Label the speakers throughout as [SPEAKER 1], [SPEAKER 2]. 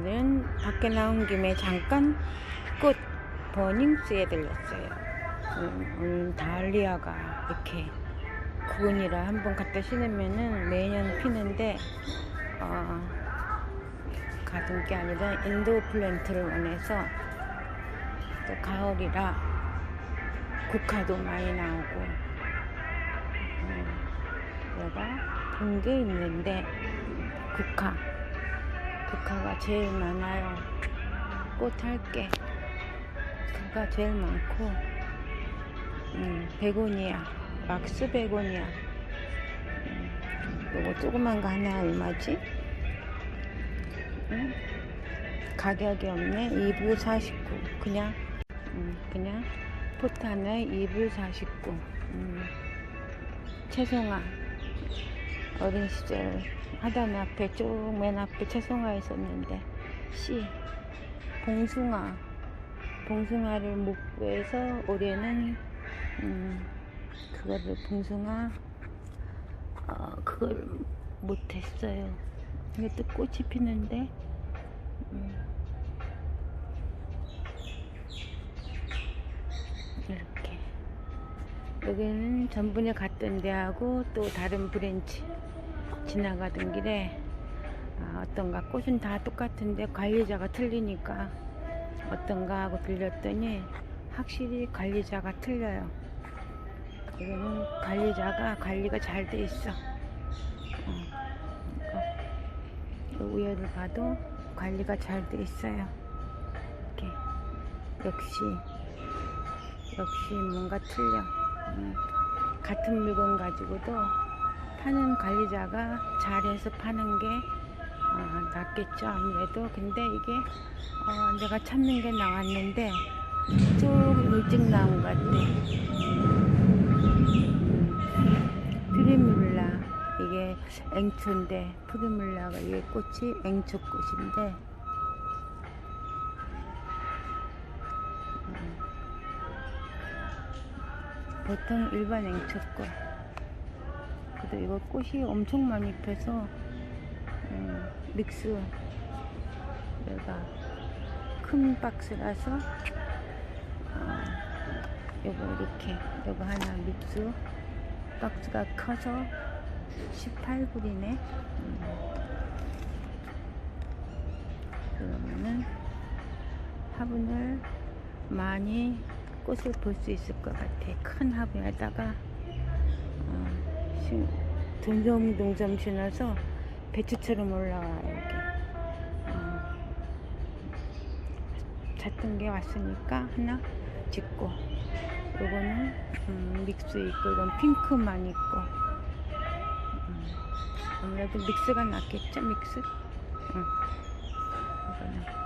[SPEAKER 1] 오늘은 밖에 나온 김에 잠깐 꽃 버닝스에 들렸어요. 음, 오늘 달리아가 이렇게 구근이라 한번 갖다 신으면은 매년 피는데 어, 가둔 게 아니라 인도 플랜트를 원해서 또 가을이라 국화도 많이 나오고 음, 내가 본 게 있는데 국화 국화가 제일 많아요. 꽃 할게. 국화가 제일 많고, 음, 베고니아, 막스 베고니아. 음, 요거 조그만 거 하나 얼마지? 음, 가격이 없네. 2불 49. 그냥, 음, 그냥 포탄에 2불 49. 음, 채송아. 어린 시절 하단 앞에 쭉 맨 앞에 채송화 있었는데 씨 봉숭아 봉숭아를 못 구해서 올해는 음 그거를 봉숭아 어 그걸 못했어요. 이것도 꽃이 피는데 음, 이렇게 여기는 전분에 갔던 데하고 또 다른 브랜치 지나가던 길에 아, 어떤가 꽃은 다 똑같은데 관리자가 틀리니까 어떤가 하고 들렸더니 확실히 관리자가 틀려요. 여기는 관리자가 관리가 잘 돼 있어. 어, 이거 우열을 봐도 관리가 잘 돼 있어요. 이렇게 역시 역시 뭔가 틀려. 음, 같은 물건 가지고도 파는 관리자가 잘해서 파는 게 어, 낫겠죠 아무래도. 근데 이게 어, 내가 찾는 게 나왔는데 좀 일찍 나온 것 같아. 프리뮬라. 이게 앵초인데 프리뮬라가 이게 꽃이 앵초 꽃인데 보통 일반 앵초꽃 그래도 이거 꽃이 엄청 많이 펴서 음, 믹스 내가 큰 박스라서 어, 요거 이렇게 요거 하나 믹스 박스가 커서 18불이네 그러면은 화분을 많이 꽃을 볼 수 있을 것 같아. 큰 화분에다가 어, 심- 둥점둥점 지나서 배추처럼 올라와요 여기 어, 잣던 게 왔으니까 하나 짓고 요거는 음, 믹스 있고 이건 핑크만 있고. 음, 아무래도 믹스가 낫겠죠 믹스? 응. 이거는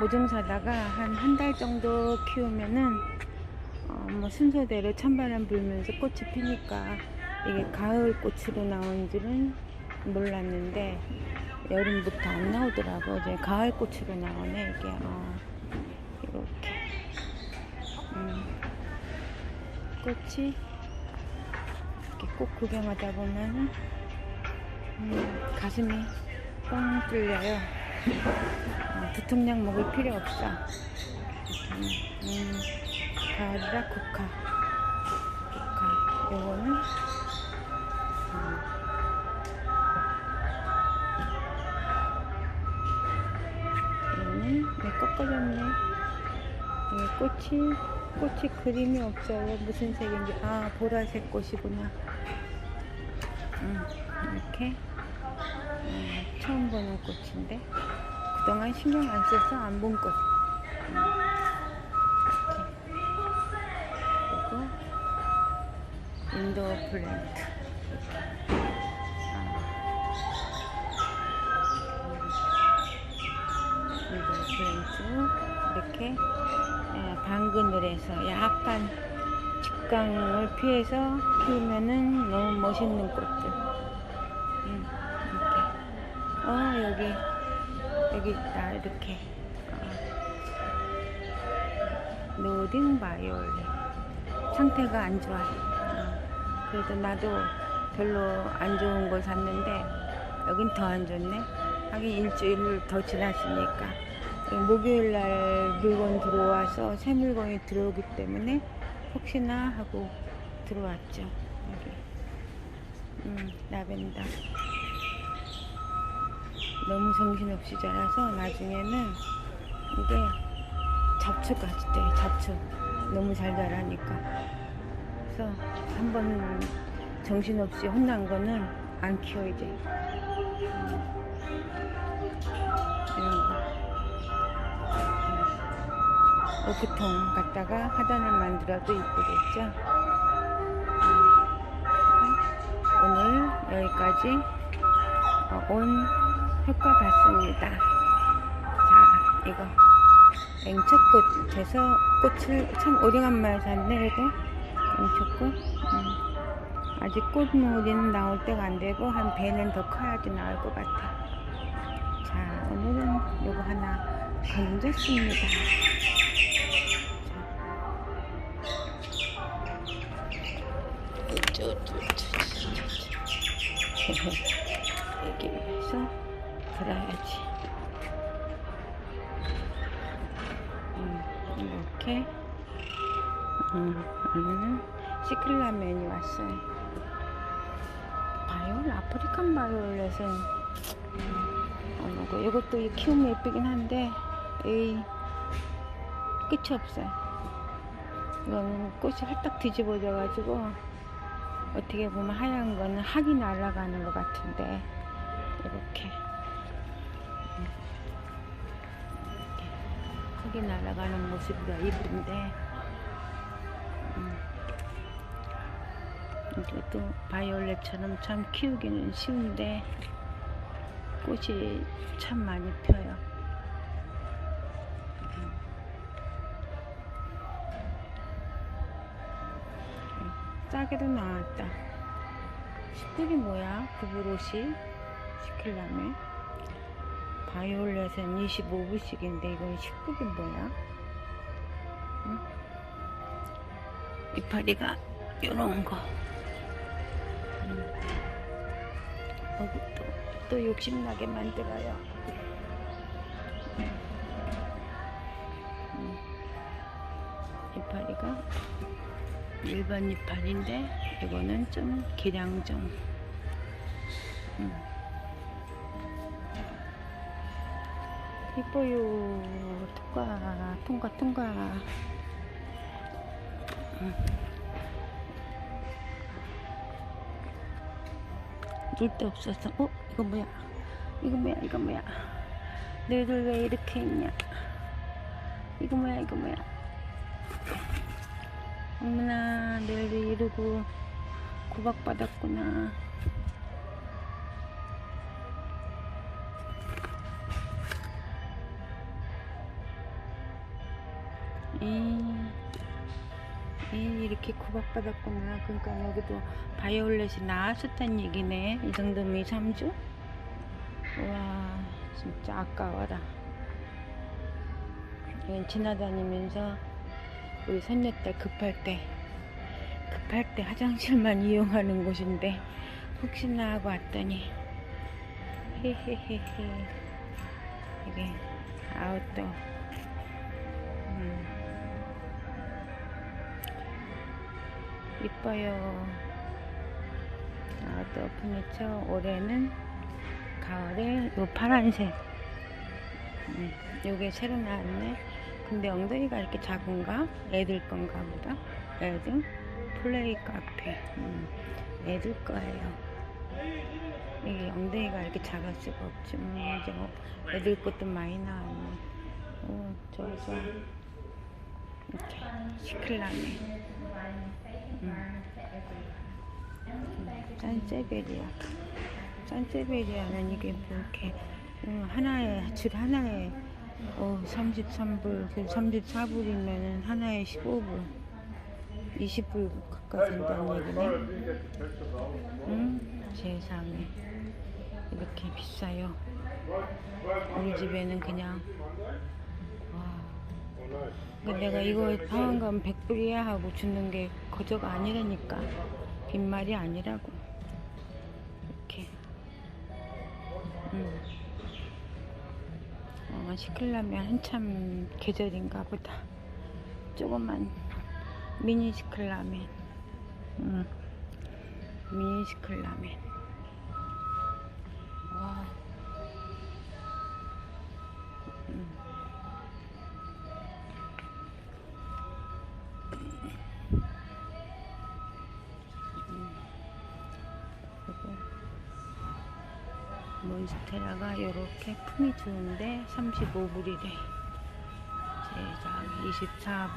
[SPEAKER 1] 모종 사다가 한 한 달 정도 키우면은 어, 뭐 순서대로 찬바람 불면서 꽃이 피니까 이게 가을 꽃으로 나온 줄은 몰랐는데 여름부터 안 나오더라고. 이제 가을 꽃으로 나오네 이게. 어, 이렇게. 음, 꽃이 이렇게 꽃 구경하다 보면은 음, 가슴이 뻥 뚫려요 어, 두통약 먹을 필요 없어. 음, 음, 가을이라 국화. 국화. 요거는 음, 이거는 왜 꺾어졌네. 이게 꽃이 꽃이 그림이 없어요 무슨 색인지. 아 보라색 꽃이구나. 음, 이렇게. 음, 처음 보는 꽃인데 그동안 신경 안 써서 안본 꽃. 음, 이렇게. 그리고 인도어 플랜트. 인도어 플랜트 이렇게 예, 방근을 해서 약간 직광을 피해서 키우면은 너무 멋있는 꽃들. 음, 이렇게. 어 여기 여기 있다 이렇게 어. 노딩 바이올렛 상태가 안 좋아 어. 그래도 나도 별로 안 좋은 걸 샀는데 여긴 더 안 좋네. 하긴 일주일 더 지났으니까. 목요일 날 물건 들어와서 새 물건이 들어오기 때문에 혹시나 하고 들어왔죠. 여기. 음, 라벤더. 너무 정신없이 자라서 나중에는 이게 잡초 같이 돼, 잡초. 너무 잘 자라니까. 그래서 한 번 정신없이 혼난 거는 안 키워, 이제. 이런 거. 오크통 갖다가 하단을 만들어도 이쁘겠죠? 오늘 여기까지 어, 온 효과 봤습니다. 자, 이거 앵초꽃에서 꽃을 참 오래간만에 샀네, 이거. 앵초꽃. 음. 아직 꽃무늬는 나올 때가 안 되고 한 배는 더 커야지 나올 것 같아. 자, 오늘은 요거 하나 건졌습니다. 여기 위해서 들어야지. 음, 이렇게. 음, 오늘은 시클라멘이 왔어요. 바이올, 아프리칸 바이올렛은 어, 그 이것도 키우면 예쁘긴 한데, 에이, 끝이 없어요. 이거는 꽃이 활딱 뒤집어져 가지고, 어떻게 보면 하얀 거는 학이 날아가는 것 같은데, 이렇게. 학이 날아가는 모습이라 이쁜데, 음. 이것도 바이올렛처럼 참 키우기는 쉬운데, 꽃이 참 많이 펴요. 싸게도 나왔다. 19기 뭐야? 구브로시 시킬라메 바이올렛은 25불씩인데 이건 19기 뭐야? 응? 이파리가 요런 거. 음. 여기 또, 또 욕심나게 만들어요. 음. 음. 이파리가 일반 이파리인데 이거는 좀 기량종. 이뻐요. 통과, 통과, 통과. 음. 놀데 없어서, 어? 이거 뭐야? 이거 뭐야? 이거 뭐야? 너희들 왜 이렇게 했냐? 이거 뭐야? 이거 뭐야? 어머나, 내일도 이러고 구박받았구나. 이, 이 이렇게 구박받았구나. 그러니까 여기도 바이올렛이 나왔었단 얘기네. 이 정도면 3주? 와, 진짜 아까워라. 지나다니면서 우리 손녀딸 급할 때 급할 때 화장실만 이용하는 곳인데 혹시나 하고 왔더니 헤헤헤헤 이게 아웃도 이뻐요 아웃도 푸니처 올해는 가을에 요 파란색 음, 요게 새로 나왔네 근데 엉덩이가 이렇게 작은가? 애들 건가 보다. 애들 플레이 카페. 음, 애들 거예요. 이게 엉덩이가 이렇게 작을 수가 없지. 음, 이제 뭐 애들 것도 많이 나왔네. 오, 좋아, 좋아. 이렇게 시클라네. 음. 음, 짠세베리아. 짠세베리아는 이게 뭐 이렇게 음, 하나에, 줄 하나에 어, 33불, 34불이면은 하나에 15불, 20불 가까이 된다는 얘기네. 응? 세상에. 이렇게 비싸요. 우리 집에는 그냥, 와. 그러니까 내가 이거 건 100불이야 하고 주는 게 거저가 아니라니까. 빈말이 아니라고. 음. 어, 시클라면 한참 계절인가 보다. 조그만 미니 시클라면. 음. 미니 시클라면. 몬스테라가 이렇게 품이 좋은데 35불이래. 제작 24불.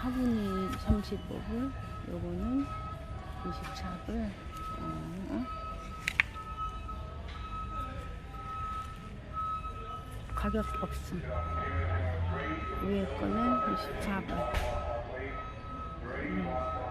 [SPEAKER 1] 화분이 35불. 요거는 24불. 어. 가격 없음. 위에 거는 24불. 음. 음.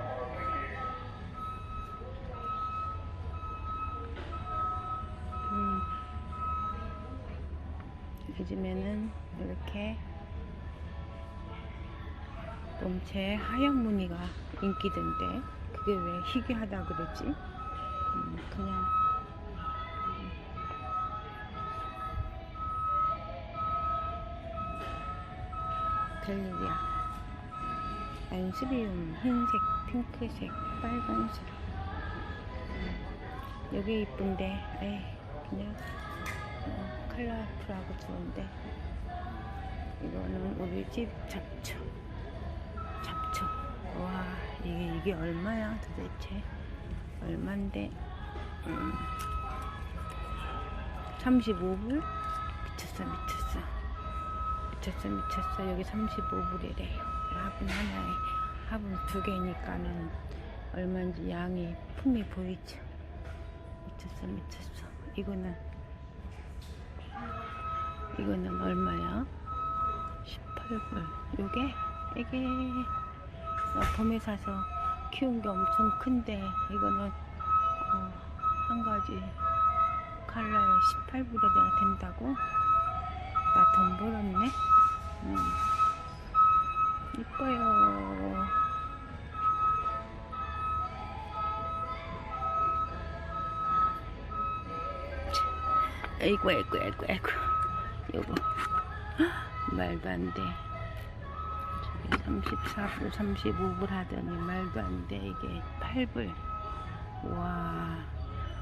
[SPEAKER 1] 몸체 하얀 무늬가 인기던데 그게 왜 희귀하다 그러지? 음, 그냥. 델리리아 안스리움 흰색, 핑크색, 빨간색. 음, 여기 이쁜데 에이 그냥 어, 컬러풀하고 좋은데. 이거는 우리 집 잡초 와 이게 이게 얼마야 도대체? 얼만데? 음, 35불? 미쳤어 미쳤어. 미쳤어 미쳤어. 여기 35불이래요 화분 하나에. 화분 두 개니까는 얼마인지 양이 품이 보이죠 미쳤어 미쳤어. 이거는 이거는 얼마야? 18불. 요게? 이게 나 봄에 사서 키운 게 엄청 큰데 이거는 어, 한 가지 칼라에 18불에 된다고? 나 돈 벌었네? 음. 이뻐요. 아이고 아이고 아이고 아이고. 요거 말도 안돼 34불 35불 하더니 말도 안 돼. 이게 8불. 와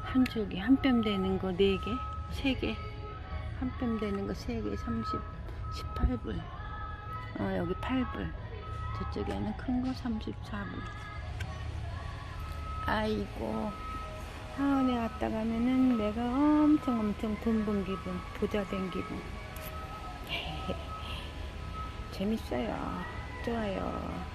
[SPEAKER 1] 한 쪽에 한 뼘 되는 거 4개? 3개? 한 뼘 되는 거 3개 30 18불. 어 여기 8불. 저쪽에는 큰 거 34불. 아이고. 하원에 왔다 가면은 내가 엄청 엄청 돈 번 기분 부자 된 기분. 재밌어요 좋아요